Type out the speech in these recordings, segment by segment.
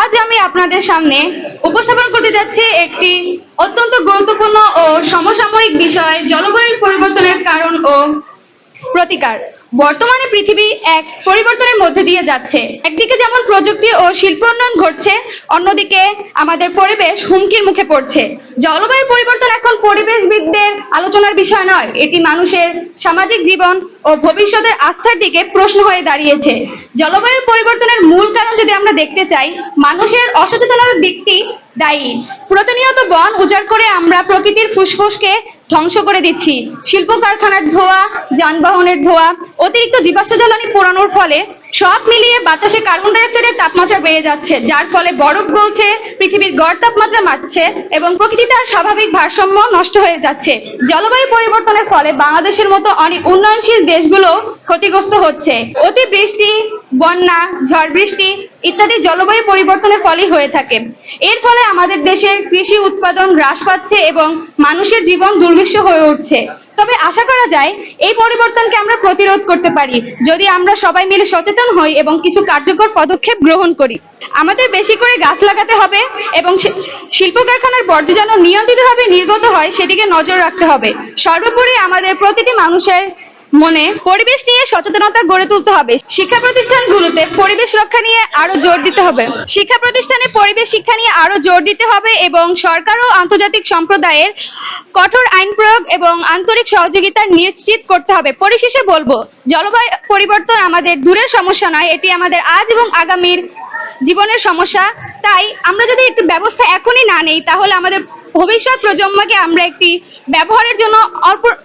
আজ আমি আপনাদের সামনে উপস্থাপন করতে যাচ্ছি একটি অত্যন্ত গুরুত্বপূর্ণ ও সমসাময়িক বিষয়, জলবায়ুর পরিবর্তনের কারণ ও প্রতিকার। বর্তমানে পৃথিবী এক পরিবর্তনের মধ্যে দিয়ে যাচ্ছে। একদিকে যেমন প্রযুক্তি ও শিল্প উন্নয়ন ঘটছে, অন্যদিকে আমাদের পরিবেশ হুমকির মুখে পড়ছে। জলবায়ু পরিবর্তন এখন পরিবেশবিদদের আলোচনার বিষয় নয়, এটি মানুষের সামাজিক জীবন ও ভবিষ্যতের আস্থার দিকে প্রশ্ন হয়ে দাঁড়িয়েছে। জলবায়ু পরিবর্তনের মূল কারণ যদি আমরা দেখতে চাই, মানুষের অসচেতনতার দিকটি দায়ী। প্রতিনিয়ত বন উজাড় করে আমরা প্রকৃতির ফুসফুসকে ধ্বংস করে দিচ্ছি। শিল্প কারখানার ধোঁয়া, যানবাহনের ধোঁয়া, অতিরিক্ত জীবাশ্ম জ্বালানি পোড়ানোর ফলে সব মিলিয়ে বাতাসে কার্বন ডাই অক্সাইডের তাপমাত্রা বেড়ে যাচ্ছে, যার ফলে বরফ গলছে, পৃথিবীর গড় তাপমাত্রা বাড়ছে এবং প্রকৃতি তার স্বাভাবিক ভারসাম্য নষ্ট হয়ে যাচ্ছে। জলবায়ু পরিবর্তনের ফলে বাংলাদেশের মতো অনেক উন্নয়নশীল দেশগুলো ক্ষতিগ্রস্ত হচ্ছে। অতি অতিবৃষ্টি বন্যা, ঝড় বৃষ্টি ইত্যাদি জলবায়ু পরিবর্তনের ফলেই হয়ে থাকে। এর ফলে আমাদের দেশের কৃষি উৎপাদন হ্রাস পাচ্ছে এবং মানুষের জীবন দুর্বিষ হয়ে উঠছে। তবে আশা করা যায়, এই পরিবর্তনকে আমরা প্রতিরোধ করতে পারি, যদি আমরা সবাই মিলে সচেতন হই এবং কিছু কার্যকর পদক্ষেপ গ্রহণ করি। আমাদের বেশি করে গাছ লাগাতে হবে এবং শিল্প কারখানার বর্জ্য যেন নিয়ন্ত্রিতভাবে নির্গত হয়, সেদিকে নজর রাখতে হবে। সর্বোপরি আমাদের প্রতিটি মানুষের মনে পরিবেশ নিয়ে সচেতনতা গড়ে তুলতে হবে। শিক্ষা প্রতিষ্ঠানগুলোতে পরিবেশ রক্ষা নিয়ে আরও জোর দিতে হবে। শিক্ষা প্রতিষ্ঠানে পরিবেশ শিক্ষা নিয়ে আরও জোর দিতে হবে এবং সরকার ও আন্তর্জাতিক সম্প্রদায়ের কঠোর আইন প্রয়োগ এবং আন্তরিক সহযোগিতা নিশ্চিত করতে হবে। পরিশেষে বলব, জলবায়ু পরিবর্তন আমাদের দূরের সমস্যা নয়, এটি আমাদের আজ এবং আগামীর জীবনের সমস্যা। তাই আমরা যদি একটি ব্যবস্থা এখনই না নেই, তাহলে আমাদের ভবিষ্যৎ প্রজন্মকে আমরা একটি ব্যবহারের জন্য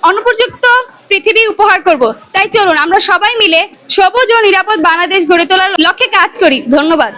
অনুপযুক্ত পৃথিবী উপহার করব। তাই চলুন, আমরা সবাই মিলে সবুজ ও নিরাপদ বাংলাদেশ গড়ে তোলার লক্ষ্যে কাজ করি। ধন্যবাদ।